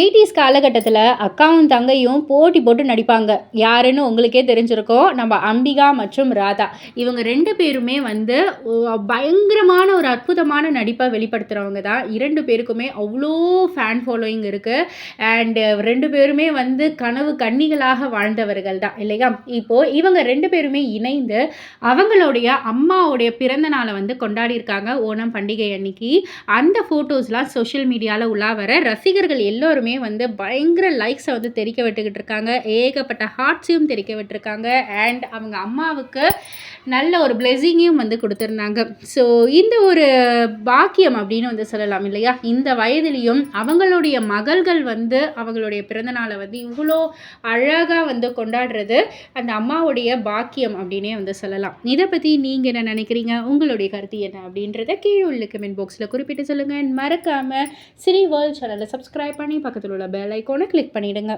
Eighties காலகட்டத்தில் அக்காவும் தங்கையும் போட்டி போட்டு நடிப்பாங்க. யாருன்னு உங்களுக்கே தெரிஞ்சிருக்கும். நம்ம அம்பிகா மற்றும் ராதா. இவங்க ரெண்டு பேருமே வந்து பயங்கரமான ஒரு அற்புதமான நடிப்பை வெளிப்படுத்துகிறவங்க தான். இரண்டு பேருக்குமே அவ்வளோ ஃபேன் ஃபாலோயிங் இருக்குது அண்டு ரெண்டு பேருமே வந்து கனவு கன்னிகளாக வாழ்ந்தவர்கள் தான் இல்லையா? இப்போது இவங்க ரெண்டு பேருமே இணைந்து அவங்களுடைய அம்மாவுடைய பிறந்த நாளை வந்து கொண்டாடியிருக்காங்க ஓணம் பண்டிகை அன்னைக்கு. அந்த ஃபோட்டோஸ்லாம் சோஷியல் மீடியாவில் உலா வர ரசிகர்கள் எல்லோரும் எல்லோருமே வந்து பயங்கர லைக்ஸை வந்து தெரிக்க விட்டுக்கிட்டு இருக்காங்க ஏகப்பட்ட ஹார்ட்ஸையும் தெரிக்க விட்டுருக்காங்க. அண்ட் அவங்க அம்மாவுக்கு நல்ல ஒரு பிளெஸிங்கையும் வந்து கொடுத்துருந்தாங்க. ஸோ இந்த ஒரு பாக்கியம் அப்படின்னு வந்து சொல்லலாம் இல்லையா? இந்த வயதிலையும் அவங்களுடைய மகள்கள் வந்து அவங்களுடைய பிறந்தநாளை வந்து இவ்வளோ அழகாக வந்து கொண்டாடுறது அந்த அம்மாவுடைய பாக்கியம் அப்படின்னே வந்து சொல்லலாம். இதை பற்றி நீங்கள் என்ன நினைக்கிறீங்க? உங்களுடைய கருத்து என்ன அப்படின்றத கீழே உள்ள கமெண்ட் பாக்ஸில் குறிப்பிட்டு சொல்லுங்கள் மறக்காமல் சினி வேர்ல்ட் சேனலை சப்ஸ்கிரைப் பண்ணி பக்கத்தில் உள்ள பெல் ஐக்கோனை கிளிக் பண்ணிவிடுங்க